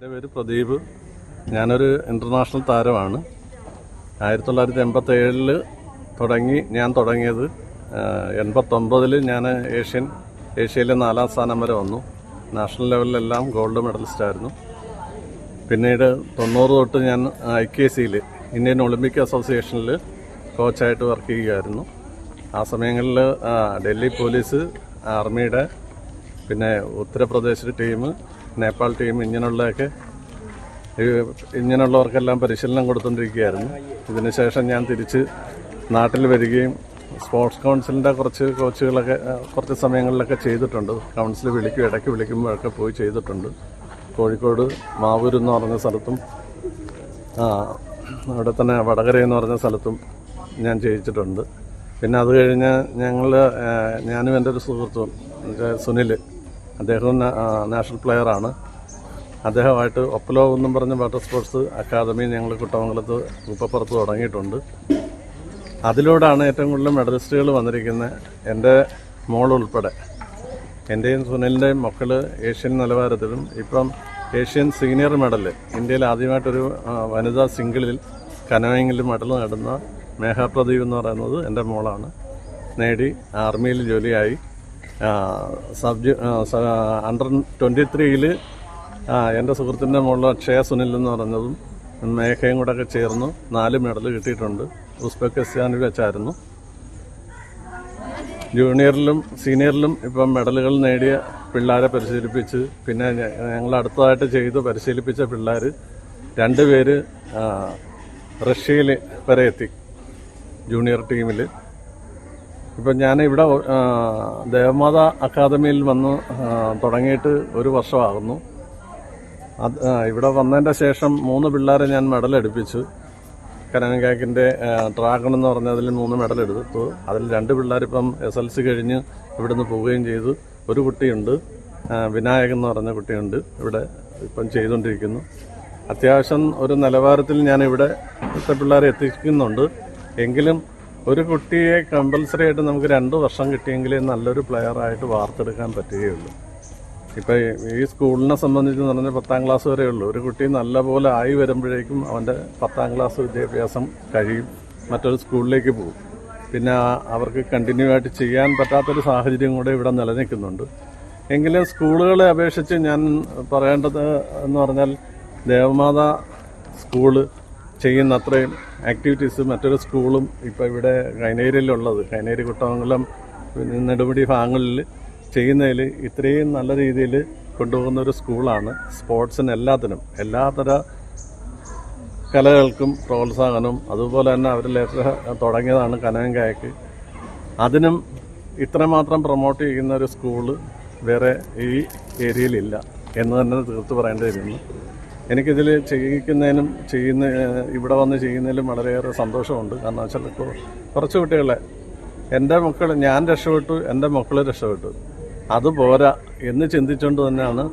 എന്റെ പേര് പ്രദീപ്. ഞാനൊരു ഇന്റർനാഷണൽ താരമാണ്. ആയിരത്തി തൊള്ളായിരത്തി എൺപത്തി ഏഴിൽ തുടങ്ങി ഞാൻ തുടങ്ങിയത് എൺപത്തൊമ്പതിൽ ഞാൻ ഏഷ്യൻ ഏഷ്യയിലെ നാലാം സ്ഥാനം വരെ വന്നു. നാഷണൽ ലെവലിലെല്ലാം ഗോൾഡ് മെഡലിസ്റ്റ് ആയിരുന്നു. പിന്നീട് തൊണ്ണൂറ് തൊട്ട് ഞാൻ ഐ കെ സിയിൽ ഇന്ത്യൻ ഒളിമ്പിക് അസോസിയേഷനിൽ കോച്ചായിട്ട് വർക്ക് ചെയ്യുകയായിരുന്നു. ആ സമയങ്ങളിൽ ഡൽഹി പോലീസ് ആർമിയുടെ പിന്നെ ഉത്തർപ്രദേശ് ടീം നേപ്പാൾ ടീം ഇങ്ങനെയുള്ളതൊക്കെ ഇങ്ങനെയുള്ളവർക്കെല്ലാം പരിശീലനം കൊടുത്തുകൊണ്ടിരിക്കുകയായിരുന്നു ഇതിനുശേഷം ഞാൻ തിരിച്ച് നാട്ടിൽ വരികയും സ്പോർട്സ് കൗൺസിലിന്റെ കുറച്ച് കോച്ചുകളൊക്കെ കുറച്ച് സമയങ്ങളിലൊക്കെ ചെയ്തിട്ടുണ്ട്. കൗൺസിൽ വിളിക്കും ഇടയ്ക്ക് വിളിക്കുമ്പോഴൊക്കെ പോയി ചെയ്തിട്ടുണ്ട്. കോഴിക്കോട് മാവൂർ എന്ന് പറഞ്ഞ സ്ഥലത്തും അവിടെ തന്നെ വടകര എന്ന് പറഞ്ഞ സ്ഥലത്തും ഞാൻ ചെയ്യിച്ചിട്ടുണ്ട് പിന്നെ അത് കഴിഞ്ഞ് ഞങ്ങൾ ഞാനും എന്റെ ഒരു സുഹൃത്തും സുനിൽ അദ്ദേഹം നാഷണൽ പ്ലെയറാണ് അദ്ദേഹമായിട്ട് ഒപ്പലോ എന്നും പറഞ്ഞ വാട്ടർ സ്പോർട്സ് അക്കാദമി ഞങ്ങൾ കുട്ടമംഗലത്ത് കുപ്പപ്പുറത്ത് തുടങ്ങിയിട്ടുണ്ട്. അതിലൂടെയാണ് ഏറ്റവും കൂടുതൽ മെഡലിസ്റ്റുകൾ വന്നിരിക്കുന്നത് എന്റെ മോൾ ഉൾപ്പെടെ. എന്റെയും സുനിലിന്റെയും മക്കൾ ഏഷ്യൻ നിലവാരത്തിലും ഇപ്പം ഏഷ്യൻ സീനിയർ മെഡൽ ഇന്ത്യയിൽ ആദ്യമായിട്ടൊരു വനിതാ സിംഗിളിൽ കനോയിങ്ങിൽ മെഡൽ നേടുന്ന മേഘാപ്രദീപ് എന്ന് പറയുന്നത് എന്റെ മോളാണ്. നേടി ആർമിയിൽ ജോലിയായി. സബ് അണ്ടർ ട്വന്റി ത്രീയിൽ എന്റെ സുഹൃത്തിന്റെ മുകളിൽ അക്ഷയ സുനിൽ എന്ന് പറഞ്ഞതും മേഘയും കൂടെ ഒക്കെ ചേർന്ന് നാല് മെഡൽ കിട്ടിയിട്ടുണ്ട്. ഉസ്ബെക്കിസ്ഥാനിൽ വെച്ചായിരുന്നു. ജൂനിയറിലും സീനിയറിലും ഇപ്പം മെഡലുകൾ നേടിയ പിള്ളേരെ പരിശീലിപ്പിച്ച് പിന്നെ ഞങ്ങൾ അടുത്തതായിട്ട് ചെയ്ത് പരിശീലിപ്പിച്ച പിള്ളേർ രണ്ടുപേര് റഷ്യയിൽ വരെ എത്തി ജൂനിയർ ടീമിൽ ഇപ്പം ഞാൻ ഇവിടെ ദേവമാത അക്കാദമിയിൽ വന്ന് തുടങ്ങിയിട്ട് ഒരു വർഷമാകുന്നു. അത് ഇവിടെ വന്നതിന്റെ ശേഷം മൂന്ന് പിള്ളേരെ ഞാൻ മെഡൽ എടുപ്പിച്ചു. കനനകാക്കിന്റെ ഡ്രാഗൺ എന്ന് പറഞ്ഞതിൽ മൂന്ന് മെഡൽ എടുത്തു. അതിൽ രണ്ട് പിള്ളേരിപ്പം എസ് എൽ സി കഴിഞ്ഞ് ഇവിടുന്ന് പോവുകയും ചെയ്തു. ഒരു കുട്ടിയുണ്ട് വിനായകൻ എന്ന് പറഞ്ഞ കുട്ടിയുണ്ട് ഇവിടെ ഇപ്പം ചെയ്തുകൊണ്ടിരിക്കുന്നു. അത്യാവശ്യം ഒരു നിലവാരത്തിൽ ഞാൻ ഇവിടെ പിള്ളേരെ എത്തിക്കുന്നുണ്ട്. എങ്കിലും ഒരു കുട്ടിയെ കമ്പൽസറി ആയിട്ട് നമുക്ക് രണ്ട് വർഷം കിട്ടിയെങ്കിലേ നല്ലൊരു പ്ലെയറായിട്ട് വാർത്തെടുക്കാൻ പറ്റുകയുള്ളൂ. ഇപ്പം ഈ സ്കൂളിനെ സംബന്ധിച്ച് പറഞ്ഞാൽ പത്താം ക്ലാസ് വരെ ഉള്ളൂ. ഒരു കുട്ടി നല്ലപോലെ ആയി വരുമ്പോഴേക്കും അവന്റെ പത്താം ക്ലാസ് വിദ്യാഭ്യാസം കഴിയും മറ്റൊരു സ്കൂളിലേക്ക് പോകും. പിന്നെ അവർക്ക് കണ്ടിന്യൂ ആയിട്ട് ചെയ്യാൻ പറ്റാത്തൊരു സാഹചര്യം കൂടെ ഇവിടെ നിലനിൽക്കുന്നുണ്ട്. എങ്കിലും സ്കൂളുകളെ അപേക്ഷിച്ച് ഞാൻ പറയേണ്ടത് എന്ന് പറഞ്ഞാൽ ദേവമാതാ സ്കൂൾ ചെയ്യുന്ന അത്രയും ആക്ടിവിറ്റീസ് മറ്റൊരു സ്കൂളും ഇപ്പോൾ ഇവിടെ കൈനേരിയിലുള്ളത്. കൈനേരി കുട്ടമംഗലം നെടുമുടി ഭാഗങ്ങളിൽ ചെയ്യുന്നതിൽ ഇത്രയും നല്ല രീതിയിൽ കൊണ്ടുപോകുന്ന ഒരു സ്കൂളാണ് സ്പോർട്സിന് എല്ലാത്തിനും എല്ലാത്തര കലകൾക്കും പ്രോത്സാഹനവും അതുപോലെ തന്നെ അവർ ലേറ്റർ തുടങ്ങിയതാണ് കനകങ്കായക്ക് അതിനും ഇത്രമാത്രം പ്രൊമോട്ട് ചെയ്യുന്ന ഒരു സ്കൂൾ വേറെ ഈ ഏരിയയിലില്ല എന്ന് തന്നെ തീർത്ത് പറയേണ്ടിയിരുന്നു എനിക്കിതിൽ ചെയ്യിക്കുന്നതിനും ചെയ്യുന്ന ഇവിടെ വന്ന് ചെയ്യുന്നതിലും വളരെയേറെ സന്തോഷമുണ്ട്. കാരണം വെച്ചാൽ ഇപ്പോൾ കുറച്ച് കുട്ടികളെ എന്റെ മക്കൾ ഞാൻ രക്ഷപ്പെട്ടു എന്റെ മക്കൾ രക്ഷപ്പെട്ടു. അത് പോരാ എന്ന് ചിന്തിച്ചുകൊണ്ട് തന്നെയാണ്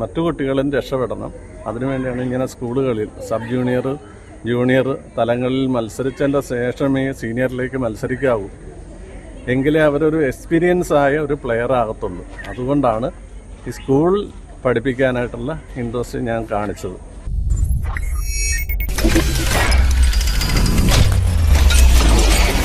മറ്റു കുട്ടികളും രക്ഷപ്പെടണം. അതിനുവേണ്ടിയാണ് ഇങ്ങനെ സ്കൂളുകളിൽ സബ് ജൂനിയർ ജൂനിയർ തലങ്ങളിൽ മത്സരിച്ചതിന്റെ ശേഷമേ സീനിയറിലേക്ക് മത്സരിക്കാവൂ. എങ്കിലേ അവരൊരു എക്സ്പീരിയൻസ് ആയ ഒരു പ്ലെയർ ആകത്തുള്ളൂ. അതുകൊണ്ടാണ് ഈ സ്കൂൾ പഠിപ്പിക്കാനായിട്ടുള്ള ഇൻട്രസ്റ്റ് ഞാൻ കാണിച്ചത്.